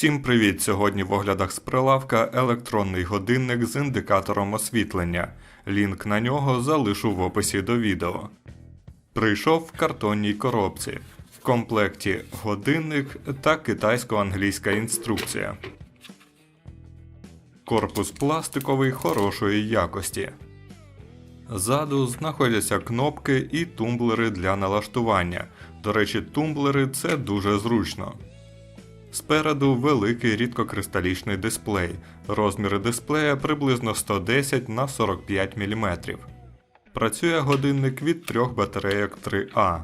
Всім привіт! Сьогодні в оглядах з прилавка електронний годинник з індикатором освітлення. Лінк на нього залишу в описі до відео. Прийшов в картонній коробці. В комплекті годинник та китайсько-англійська інструкція. Корпус пластиковий хорошої якості. Ззаду знаходяться кнопки і тумблери для налаштування. До речі, тумблери це дуже зручно. Спереду великий рідкокристалічний дисплей. Розміри дисплея приблизно 110 на 45 мм. Працює годинник від трьох батарейок 3А.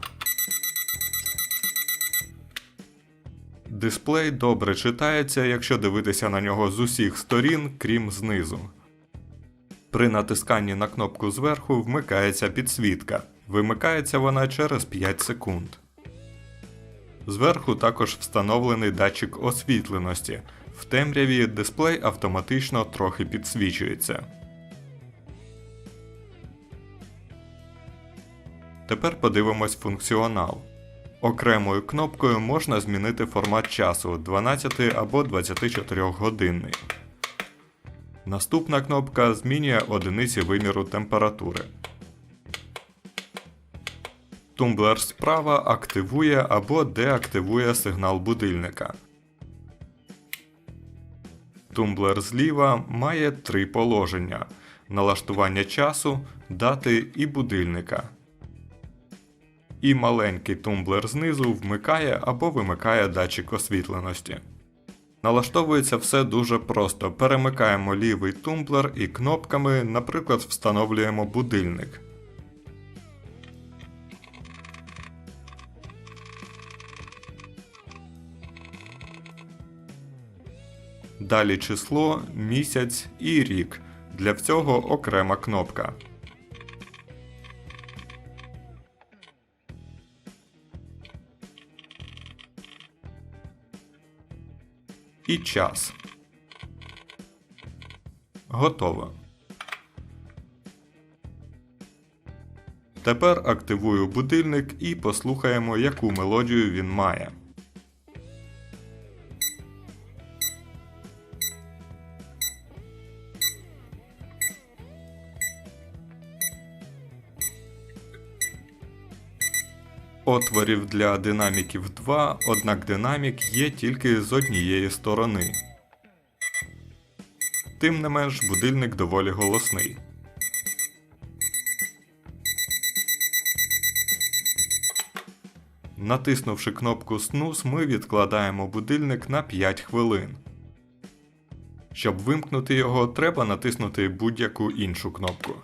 Дисплей добре читається, якщо дивитися на нього з усіх сторін, крім знизу. При натисканні на кнопку зверху вмикається підсвітка. Вимикається вона через 5 секунд. Зверху також встановлений датчик освітленості. В темряві дисплей автоматично трохи підсвічується. Тепер подивимось функціонал. Окремою кнопкою можна змінити формат часу 12 або 24 годинний. Наступна кнопка змінює одиниці виміру температури. Тумблер справа активує або деактивує сигнал будильника. Тумблер зліва має три положення: налаштування часу, дати і будильника. І маленький тумблер знизу вмикає або вимикає датчик освітленості. Налаштовується все дуже просто. Перемикаємо лівий тумблер і кнопками, наприклад, встановлюємо будильник. Далі число, місяць і рік. Для всього окрема кнопка. І час. Готово. Тепер активую будильник і послухаємо, яку мелодію він має. Отворів для динаміків 2, однак динамік є тільки з однієї сторони. Тим не менш, будильник доволі голосний. Натиснувши кнопку Снус, ми відкладаємо будильник на 5 хвилин. Щоб вимкнути його, треба натиснути будь-яку іншу кнопку.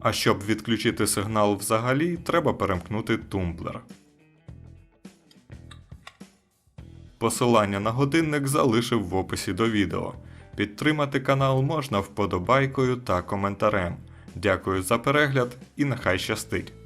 А щоб відключити сигнал взагалі, треба перемкнути тумблер. Посилання на годинник залишив в описі до відео. Підтримати канал можна вподобайкою та коментарем. Дякую за перегляд і нехай щастить!